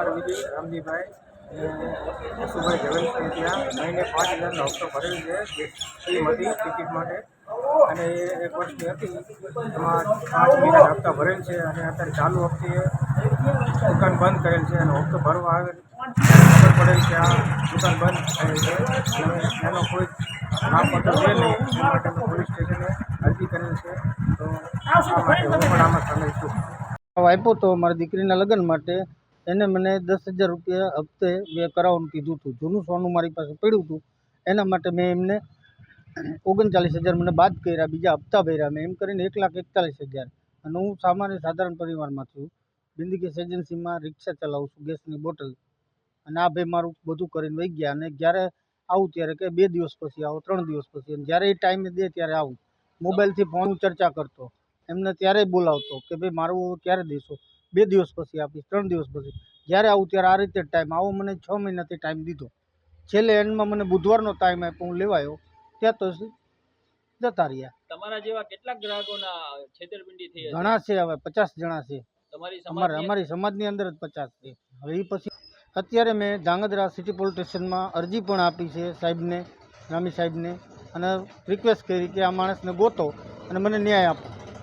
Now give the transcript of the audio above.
કુમાર વિજય રામજીભાઈ યશુભાઈ જવેલભાઈ ત્યાં મહિને પાંચ હજારનો હપ્તો ભરેલ છે હતી ટિકિટ માટે. અને એ એક વર્ષની હતી. એમાં પાંચ મહિના હપ્તા ભરેલ છે અને અત્યારે ચાલુ હપ્તે દુકાન બંધ કરેલ છે અને હપ્તો ભરવા આવે ખબર પડેલ છે આ દુકાન બંધ થયેલ છે. અને એનો કોઈ નામપત્ર છે નહીં. એ માટે અમે પોલીસ સ્ટેશને અરજી કરેલ છે. તો આ માટે હું પણ આમાં સામેલ છું. આપ્યો તો મારી દીકરીના લગ્ન માટે એને મને દસ હજાર રૂપિયા હપ્તે મેં કરાવવાનું કીધું હતું. જૂનું સોનું મારી પાસે પડ્યું હતું. એના માટે મેં એમને ઓગણચાલીસ હજાર મને બાદ કર્યા, બીજા હપ્તા ભર્યા. મેં એમ કરીને એક લાખ એકતાલીસ હજાર. અને હું સામાન્ય સાધારણ પરિવારમાં છું. બિંદી ગેસ એજન્સીમાં રિક્ષા ચલાવું છું, ગેસની બોટલ. અને આ ભાઈ મારું બધું કરીને વહી ગયા. અને જ્યારે આવું ત્યારે કે બે દિવસ પછી આવો, ત્રણ દિવસ પછી. અને જ્યારે એ ટાઈમે દે ત્યારે આવું. મોબાઈલથી ફોન ચર્ચા કરતો. એમને ત્યારે બોલાવતો કે ભાઈ મારું ક્યારે દેશો? બે દિવસ પછી આપીશ ત્રણ દિવસ પછી. જ્યારે આવું ત્યારે આ રીતે ટાઈમ આવો મને છ મહિનાથી ટાઈમ દીધો. છેલ્લે એન્ડમાં મને બુધવારનો ટાઈમ આપ્યો હું લેવાયો. ત્યાં તો જતા રહ્યા. તમારા જેવા કેટલાક ગ્રાહકોના છેતરપિંડી થઈ ઘણા છે હવે પચાસ જણા છે. અમારે અમારી સમાજની અંદર જ પચાસ છે. હવે એ પછી અત્યારે મેં ધાંગધ્રા સિટી પોલીસ સ્ટેશનમાં અરજી પણ આપી છે સાહેબને રામી સાહેબને. અને રિક્વેસ્ટ કરી કે આ માણસને ગોતો અને મને ન્યાય આપો.